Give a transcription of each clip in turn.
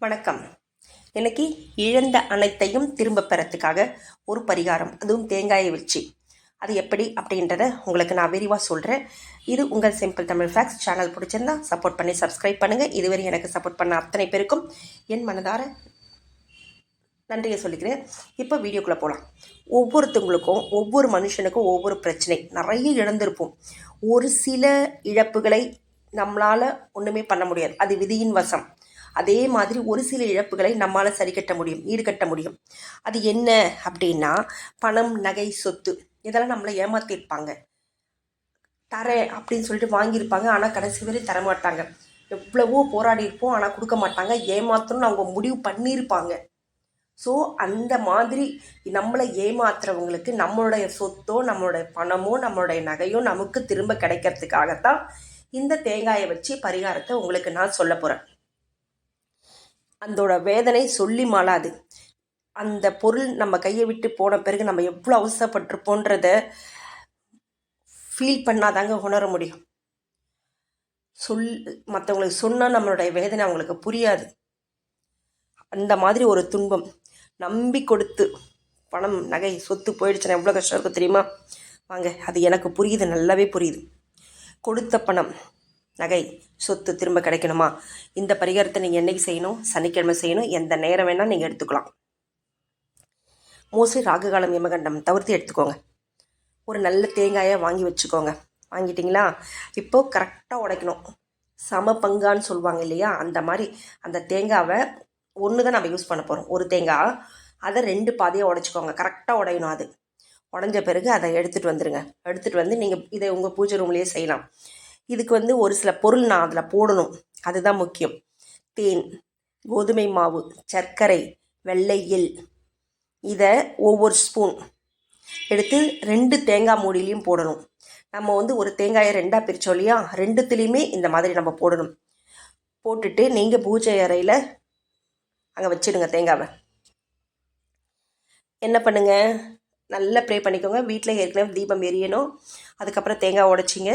வணக்கம். இன்னைக்கு இழந்த அனைத்தையும் திரும்ப பெறத்துக்காக ஒரு பரிகாரம் அதுவும் தேங்காயை வச்சு. அது எப்படி அப்படின்றத உங்களுக்கு நான் விரிவாக சொல்கிறேன் இது உங்கள் சிம்பிள் தமிழ் ஃபேக்ஸ் சேனல் பிடிச்சிருந்தா சப்போர்ட் பண்ணி சப்ஸ்கிரைப் பண்ணுங்கள் இதுவரை எனக்கு சப்போர்ட் பண்ண அத்தனை பேருக்கும் என் மனதார நன்றியை சொல்லிக்கிறேன். இப்போ வீடியோக்குள்ளே போகலாம் ஒவ்வொருத்தவங்களுக்கும் ஒவ்வொரு மனுஷனுக்கும் ஒவ்வொரு பிரச்சனை. நிறைய இழந்திருப்போம். ஒரு சில இழப்புகளை நம்மளால் ஒன்றுமே பண்ண முடியாது. அது விதியின் வசம். அதே மாதிரி ஒரு சில இழப்புகளை நம்மால் சரி கட்ட முடியும் ஈடுகட்ட முடியும். அது என்ன அப்படின்னா பணம் நகை சொத்து இதெல்லாம் நம்மளை ஏமாத்திருப்பாங்க தரேன் அப்படின்னு சொல்லிட்டு வாங்கியிருப்பாங்க. ஆனால் கடைசி வரை தரமாட்டாங்க எவ்வளவோ போராடி இருப்போம் ஆனால் கொடுக்க மாட்டாங்க. ஏமாத்தணும்னு அவங்க முடிவு பண்ணியிருப்பாங்க. ஸோ அந்த மாதிரி நம்மளை ஏமாத்துறவங்களுக்கு நம்மளுடைய சொத்தோ நம்மளுடைய பணமோ நம்மளுடைய நகையோ நமக்கு திரும்ப கிடைக்கிறதுக்காகத்தான் இந்த தேங்காயை வச்சு பரிகாரத்தை உங்களுக்கு நான் சொல்ல போகிறேன் அதோட வேதனை சொல்லி மாளாது. அந்த பொருள் நம்ம கையை விட்டு போன பிறகு நம்ம எவ்வளோ அவசரப்பட்டிருப்போன்றத ஃபீல் பண்ணாதாங்க உணர முடியும். சொல் மற்றவங்களுக்கு சொன்னால் நம்மளுடைய வேதனை அவங்களுக்கு புரியாது. அந்த மாதிரி ஒரு துன்பம். நம்பி கொடுத்து பணம் நகை சொத்து போயிடுச்சுன்னா எவ்வளோ கஷ்டம் இருக்கும் தெரியுமா? வாங்க அது எனக்கு புரியுது நல்லாவே புரியுது. கொடுத்த பணம். நகை சொத்து திரும்ப கிடைக்கணுமா? இந்த பரிகாரத்தை நீங்கள் என்றைக்கு செய்யணும்? சனிக்கிழமை செய்யணும். எந்த நேரம் வேணால் நீங்கள் எடுத்துக்கலாம். மோஸ்ட்லி ராகுகாலம் யமகண்டம் தவிர்த்து எடுத்துக்கோங்க. ஒரு நல்ல தேங்காயை வாங்கி வச்சுக்கோங்க. வாங்கிட்டிங்களா? இப்போது கரெக்டாக உடைக்கணும். சம பங்கான்னு சொல்லுவாங்க இல்லையா? அந்த மாதிரி அந்த தேங்காவை ஒன்று தான் நம்ம யூஸ் பண்ண போகிறோம் ஒரு தேங்காய் அதை ரெண்டு பாதியாக உடச்சிக்கோங்க. கரெக்டாக உடையணும் அது. உடஞ்ச பிறகு அதை எடுத்துகிட்டு வந்துடுங்க எடுத்துகிட்டு வந்து நீங்கள் இதை உங்கள் பூஜை ரூம்லேயே செய்யலாம். இதுக்கு வந்து ஒரு சில பொருள் நான் அதில் போடணும். அதுதான் முக்கியம். தேன் கோதுமை மாவு சர்க்கரை வெள்ளை எள். இதை ஒவ்வொரு ஸ்பூன் எடுத்து ரெண்டு தேங்காய் மூடிலையும் போடணும். நம்ம வந்து ஒரு தேங்காயை ரெண்டாக பிரித்தோம் இல்லையா? ரெண்டுத்துலேயுமே இந்த மாதிரி நம்ம போடணும். போட்டுட்டு நீங்கள் பூஜை அறையில் அங்கே வச்சிடுங்க தேங்காவை. என்ன பண்ணுங்கள் நல்லா ப்ரே பண்ணிக்கோங்க. வீட்டில் ஏற்கனவே தீபம் எரியணும். அதுக்கப்புறம் தேங்காய் உடைச்சிங்க.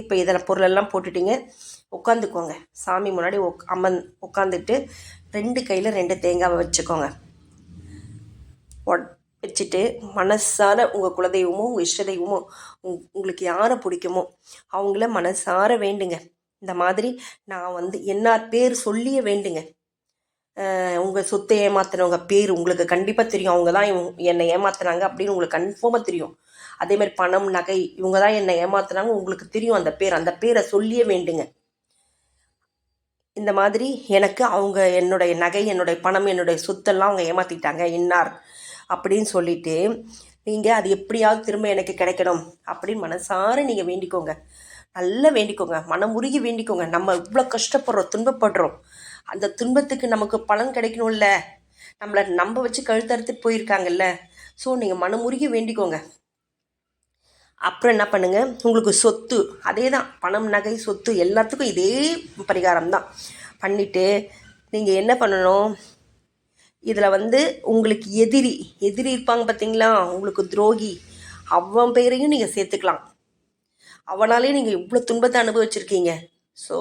இப்போ இதில் பொருளெல்லாம் போட்டுட்டிங்க. உட்காந்துக்கோங்க. சாமி முன்னாடி உக் அம்மன் உட்காந்துட்டு ரெண்டு கையில் ரெண்டு தேங்காவை வச்சுக்கோங்க. வச்சுட்டு மனசார உங்கள் குலதெய்வமோ உங்கள் இஷ்ட தெய்வமோ உங்களுக்கு யாரை பிடிக்குமோ அவங்கள மனசார வேண்டுங்க. இந்த மாதிரி நான் வந்து என்னார் பேர் சொல்லியே வேண்டுங்க. உங்கள் சொத்தை ஏமாத்தினவங்க பேர் உங்களுக்கு கண்டிப்பாக தெரியும். அவங்க தான் என்னை ஏமாத்துனாங்க அப்படின்னு உங்களுக்கு கன்ஃபார்மாக தெரியும். அதே மாதிரி பணம் நகை இவங்க தான் என்னை ஏமாத்துனாங்க. உங்களுக்கு தெரியும் அந்த பேர். அந்த பேரை சொல்லியே வேண்டுங்க. இந்த மாதிரி எனக்கு அவங்க என்னுடைய நகை என்னுடைய பணம் என்னுடைய சொத்தெல்லாம் அவங்க ஏமாற்றிட்டாங்க இன்னார் அப்படின்னு சொல்லிட்டு நீங்கள் அது எப்படியாவது திரும்ப எனக்கு கிடைக்கணும் அப்படின்னு மனசார நீங்கள் வேண்டிக்கோங்க. நல்லா வேண்டிக்கோங்க. மனம் உருகி வேண்டிக்கோங்க. நம்ம இவ்வளோ கஷ்டப்படுறோம் துன்பப்படுறோம். அந்த துன்பத்துக்கு நமக்கு பலன் கிடைக்கணும்ல. நம்மளை நம்ப வச்சு கழுத்தறுத்து போயிருக்காங்கல்ல. ஸோ நீங்கள் மனமுருகி வேண்டிக்கோங்க. அப்புறம் என்ன பண்ணுங்கள் உங்களுக்கு சொத்து அதே தான் பணம் நகை சொத்து எல்லாத்துக்கும் இதே பரிகாரம் தான் பண்ணிவிட்டு நீங்கள் என்ன பண்ணணும்? இதில் வந்து உங்களுக்கு எதிரி எதிரி இருப்பாங்க பார்த்தீங்களா உங்களுக்கு துரோகி. அவன் பேரையும் நீங்கள் சேர்த்துக்கலாம். அவனாலே நீங்கள் இவ்வளோ துன்பத்தை அனுபவிச்சிருக்கீங்க. ஸோ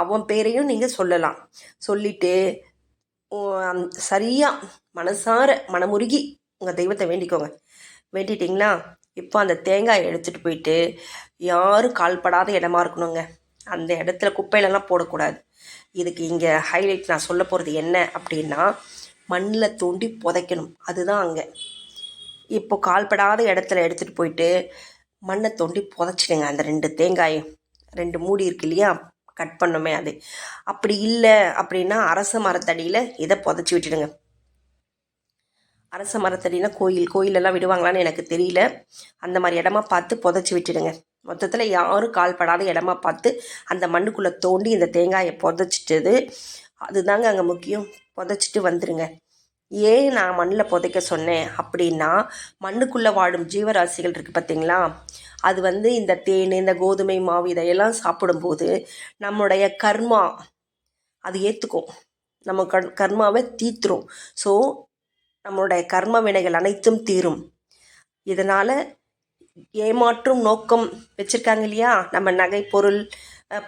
அவன் பேரையும் நீங்கள் சொல்லலாம். சொல்லிவிட்டு சரியாக மனசார மனமுருகி உங்கள் தெய்வத்தை வேண்டிக்கோங்க. வேண்டிட்டிங்களா? இப்போ அந்த தேங்காயை எடுத்துகிட்டு போயிட்டு யாரும் கால்படாத இடமா இருக்கணுங்க. அந்த இடத்துல குப்பையிலலாம் போடக்கூடாது. இதுக்கு இங்கே ஹைலைட் நான் சொல்ல போகிறது என்ன அப்படின்னா மண்ணில் தோண்டி புதைக்கணும். அதுதான் அங்கே. இப்போ கால்படாத இடத்துல எடுத்துகிட்டு போயிட்டு மண்ணை தோண்டி புதைச்சிடுங்க. அந்த ரெண்டு தேங்காயும் ரெண்டு மூடி இருக்கு இல்லையா? கட் பண்ணுமே அது. அப்படி இல்லை அப்படின்னா அரச மரத்தடியில் இதை புதைச்சி விட்டுடுங்க. அரச மரத்தடினா கோயில் கோயிலெல்லாம் விடுவாங்களான்னு எனக்கு தெரியல. அந்த மாதிரி இடமா பார்த்து புதைச்சி விட்டுடுங்க. மொத்தத்தில் யாரும் கால்படாத இடமா பார்த்து அந்த மண்ணுக்குள்ளே தோண்டி இந்த தேங்காயை புதைச்சிட்டது. அதுதாங்க அங்கே முக்கியம். புதைச்சிட்டு வந்துடுங்க ஏன் நான் மண்ணில் புதைக்க சொன்னேன் அப்படின்னா மண்ணுக்குள்ளே வாழும் ஜீவராசிகள் இருக்குது பார்த்தீங்களா அது வந்து இந்த தேன் இந்த கோதுமை மாவு இதையெல்லாம் சாப்பிடும்போது நம்முடைய கர்மா அது ஏற்றுக்கும் நம்ம கர்மாவை தீத்துரும். ஸோ நம்மளுடைய கர்ம வினைகள் அனைத்தும் தீரும். இதனால் ஏமாற்றும் நோக்கம் வச்சுருக்காங்க இல்லையா? நம்ம நகை பொருள்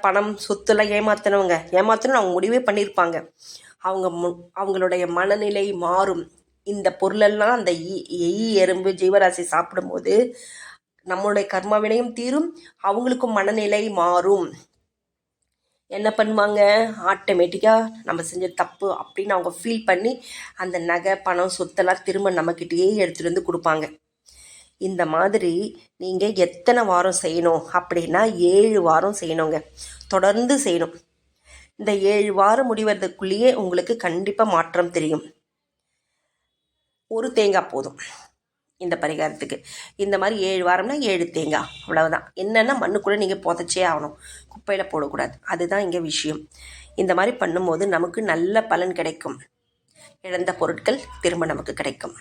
பணம் சொத்துலாம் ஏமாத்தினவங்க. ஏமாத்தணும் அவங்க முடிவே பண்ணியிருப்பாங்க அவங்க மு அவங்களுடைய மனநிலை மாறும். இந்த பொருளெல்லாம் அந்த ஈ எறும்பு ஜீவராசி சாப்பிடும்போது நம்மளுடைய கர்மவினையும் தீரும். அவங்களுக்கும் மனநிலை மாறும். என்ன பண்ணுவாங்க? ஆட்டோமேட்டிக்காக நம்ம செஞ்ச தப்பு அப்படின்னு அவங்க ஃபீல் பண்ணி அந்த நகை பணம் சொத்தெல்லாம் திரும்ப நம்மக்கிட்டேயே எடுத்துகிட்டு வந்து கொடுப்பாங்க. இந்த மாதிரி நீங்கள் எத்தனை வாரம் செய்யணும் அப்படின்னா ஏழு வாரம் செய்யணுங்க. தொடர்ந்து செய்யணும். இந்த ஏழு வாரம் முடிவதற்குள்ளேயே உங்களுக்கு கண்டிப்பாக மாற்றம் தெரியும். ஒரு தேங்காய் போதும். இந்த பரிகாரத்துக்கு. இந்த மாதிரி ஏழு வாரம்னா ஏழு தேங்காய் அவ்வளவுதான். என்னென்னா மண்ணுக்குள்ளே நீங்கள் புதைச்சே ஆகணும். குப்பையில் போடக்கூடாது. அதுதான் இங்கே விஷயம். இந்த மாதிரி பண்ணும்போது நமக்கு நல்ல பலன் கிடைக்கும். இழந்த பொருட்கள் திரும்ப நமக்கு கிடைக்கும்.